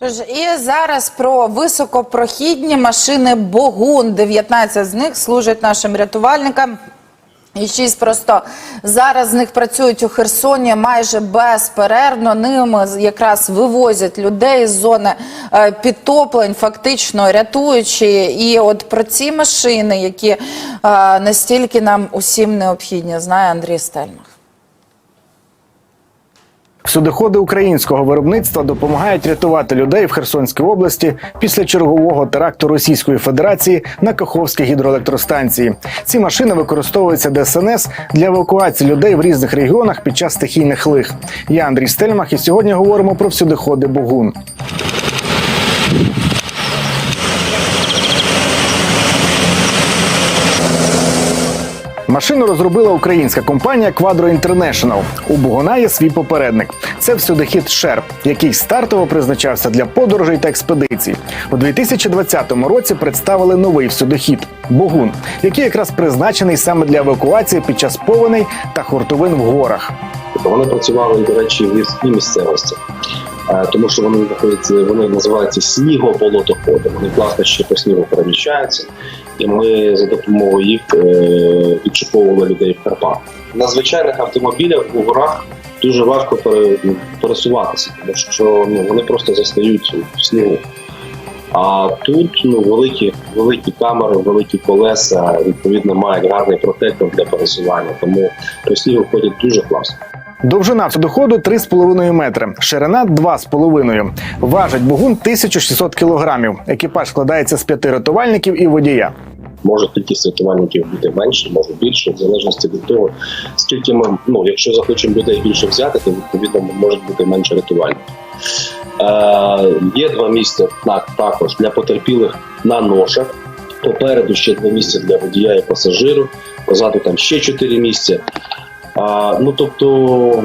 Тож і зараз про високопрохідні машини Богун. 19 з них служать нашим рятувальникам. І шість просто зараз з них працюють у Херсоні майже безперервно. Ними якраз вивозять людей з зони е, підтоплень, фактично рятуючи. І от про ці машини, які е, настільки нам усім необхідні, знає Андрій Стельмах. Всюдиходи українського виробництва допомагають рятувати людей в Херсонській області після чергового теракту Російської Федерації на Каховській гідроелектростанції. Ці машини використовуються ДСНС для евакуації людей в різних регіонах під час стихійних лих. Я Андрій Стельмах, і сьогодні говоримо про всюдиходи Бугун. Машину розробила українська компанія Quadro International. У Бугуна є свій попередник. Це всюдихід Шерп, який стартово призначався для подорожей та експедицій. У 2020 році представили новий всюдихід Бугун, який якраз призначений саме для евакуації під час повеней та хуртовин в горах. Вони працювали, до речі, в гірській місцевості, Е, тому що вони вони називаються снігополотоходи. Вони класно ще по снігу переміщаються, і ми за допомогою їх е, відшуковували людей в Карпатах. На звичайних автомобілях у горах дуже важко пересуватися, тому що ну, вони просто застають в снігу. А тут ну, великі, великі камери, великі колеса, відповідно, мають гарний протектор для пересування, тому по снігу ходять дуже класно. Довжина всюдиходу 3,5 метри, ширина 2,5. Важить Бугун 1600 кілограмів. Екіпаж складається з п'яти рятувальників і водія. Може кількість рятувальників бути менше, може більше, в залежності від того, скільки ми, ну, якщо захочемо людей більше взяти, то відповідно може бути менше рятувальників. Е, є два місця так, також для потерпілих на ношах. Попереду ще два місця для водія і пасажиру, позаду там ще чотири місця. А, ну тобто,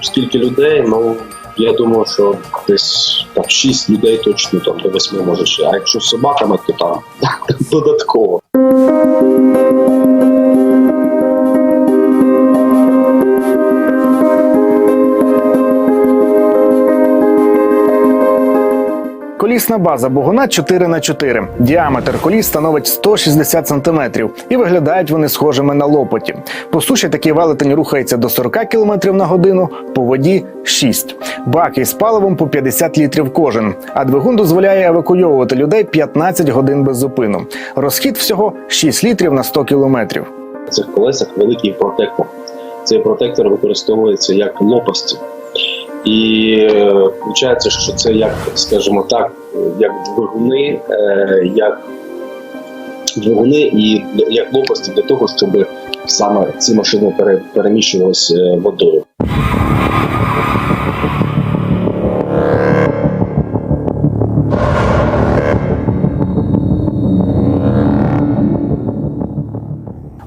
скільки людей, ну я думаю, що десь там шість людей точно там до восьми може ще. А якщо з собаками, то там додатково. Колісна база Бугуна 4 на 4 Діаметр коліс становить 160 см і виглядають вони схожими на лопоті. По суші такий велетень рухається до 40 км на годину, по воді 6. Баки із паливом по 50 літрів кожен. А двигун дозволяє евакуйовувати людей 15 годин без зупину. Розхід всього 6 літрів на 100 кілометрів. На цих колесах великий протектор. Цей протектор використовується як лопасті. І виходить, що це як, скажімо так, як двигуни, е, як двигуни і як лопасті для того, щоб саме ці машини пере- переміщувалися е, водою.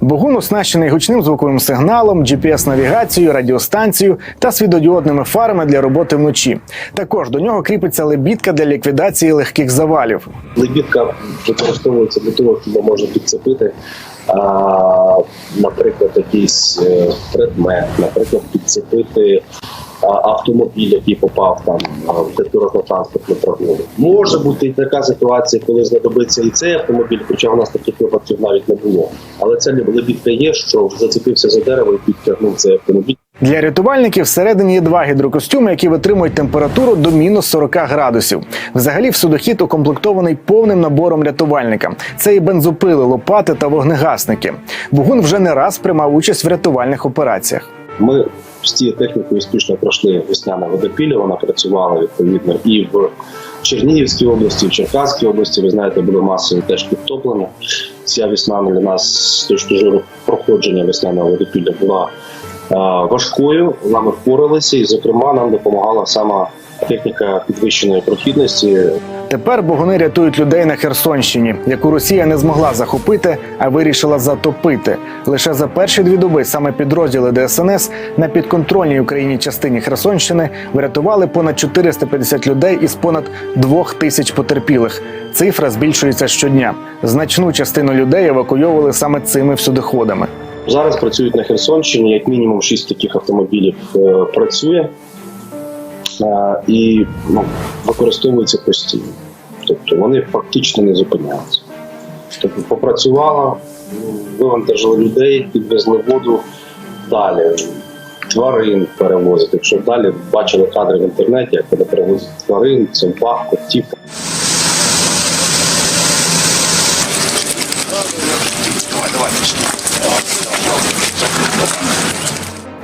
Бугун оснащений гучним звуковим сигналом, GPS-навігацією, радіостанцією та свідодіодними фарами для роботи вночі. Також до нього кріпиться лебідка для ліквідації легких завалів. Лебідка використовується для того, щоб можна підцепити, а, наприклад, якийсь е, предмет, наприклад, підцепити автомобіль, який попав там в дорожньо-транспортну пригоду. Може бути і така ситуація, коли знадобиться і цей автомобіль, хоча у нас таких випадків навіть не було. Але ця лебідка є, що зацепився за дерево і підтягнув цей автомобіль. Для рятувальників всередині є два гідрокостюми, які витримують температуру до мінус 40 градусів. Взагалі, судохід укомплектований повним набором рятувальника. Це і бензопили, лопати та вогнегасники. Бугун вже не раз приймав участь в рятувальних операціях. Ми з цією технікою успішно пройшли весняне водопілля. Вона працювала відповідно і в Чернігівській області, в Черкаській області. Ви знаєте, були масово теж підтоплення. Ця весна для нас з точки зору проходження весняного водопілля була важкою. Але ми впоралися, і, зокрема, нам допомагала сама техніка підвищеної прохідності. Тепер богуни рятують людей на Херсонщині, яку Росія не змогла захопити, а вирішила затопити. Лише за перші дві доби саме підрозділи ДСНС на підконтрольній Україні частині Херсонщини врятували понад 450 людей із понад двох тисяч потерпілих. Цифра збільшується щодня. Значну частину людей евакуйовували саме цими всюдиходами. Зараз працюють на Херсонщині, як мінімум 6 таких автомобілів е, працює. е, і ну, використовуються постійно. Тобто вони фактично не зупиняються. Тобто попрацювала, вивантажили людей, підвезли воду далі. Тварин перевозити. Якщо далі бачили кадри в інтернеті, як вони перевозять тварин, собак, котів.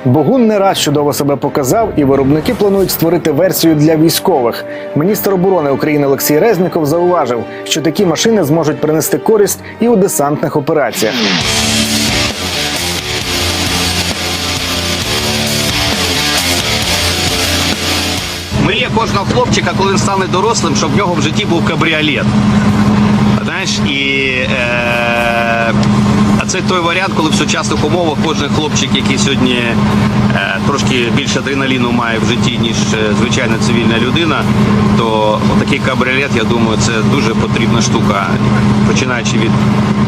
Богун не раз чудово себе показав, і виробники планують створити версію для військових. Міністр оборони України Олексій Резніков зауважив, що такі машини зможуть принести користь і у десантних операціях. Мрія кожного хлопчика, коли він стане дорослим, щоб в нього в житті був кабріолет. Знаєш, і е, а це той варіант, коли в сучасних умовах кожен хлопчик, який сьогодні е, трошки більше адреналіну має в житті, ніж е, звичайна цивільна людина, то такий кабріолет, я думаю, це дуже потрібна штука, починаючи від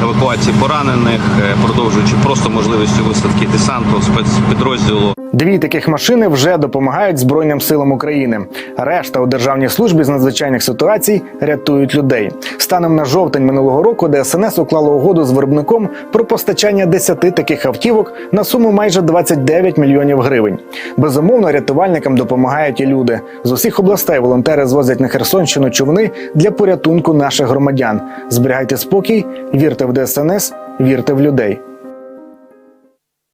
евакуації поранених, е, продовжуючи просто можливістю висадки десанту, спецпідрозділу. Дві таких машини вже допомагають Збройним силам України. Решта у державній службі з надзвичайних ситуацій рятують людей. Станом на жовтень минулого року ДСНС уклало угоду з виробником про постачання 10 таких автівок на суму майже 29 мільйонів гривень. Безумовно, рятувальникам допомагають і люди. З усіх областей волонтери звозять на Херсонщину човни для порятунку наших громадян. Зберігайте спокій, вірте в ДСНС, вірте в людей.